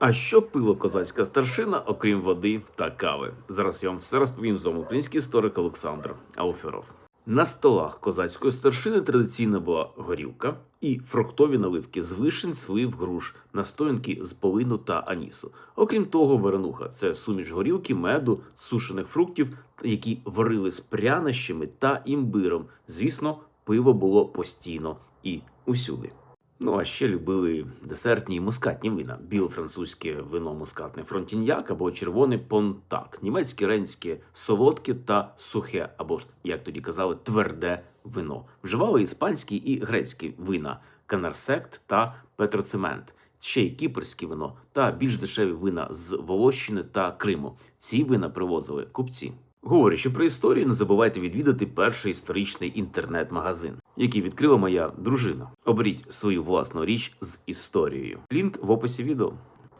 А що пило козацька старшина, окрім води та кави? Зараз я вам все розповім з вами український історик Олександр Ауферов. На столах козацької старшини традиційно була горілка і фруктові наливки з вишень, слив, груш, настоянки з полину та анісу. Окрім того, варенуха це суміш горілки, меду, сушених фруктів, які варили з прянощами та імбиром. Звісно, пиво було постійно і усюди. Ну а ще любили десертні і мускатні вина: біле французьке вино мускатне фронтіньяк або червоне понтак, німецьке ренське солодке та сухе, або ж як тоді казали, тверде вино. Вживали іспанські і грецькі вина, канарсект та петроцемент. Ще й кіпрське вино та більш дешеві вина з Волощини та Криму. Ці вина привозили купці. Говорячи про історію, не забувайте відвідати перший історичний інтернет-магазин, який відкрила моя дружина. Оберіть свою власну річ з історією. Лінк в описі відео.